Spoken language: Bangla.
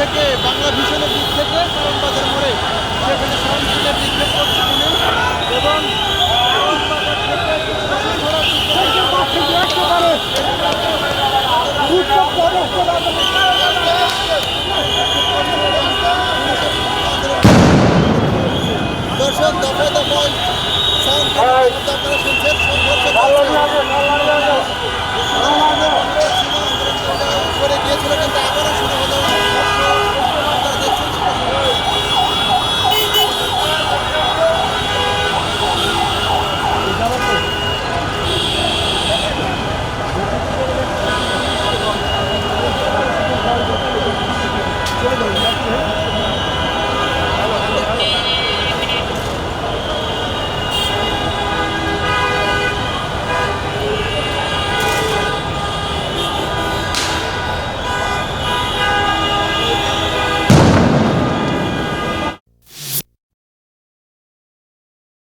থেকে বাংলা ভিশনের দিক থেকে কারণবাজার মোড়ে সেখানে সাউন্ডের দিক থেকে করছে তিনি এবং দর্শক দফায় দফায় সংঘর্ষ শুনছেন। সংঘর্ষ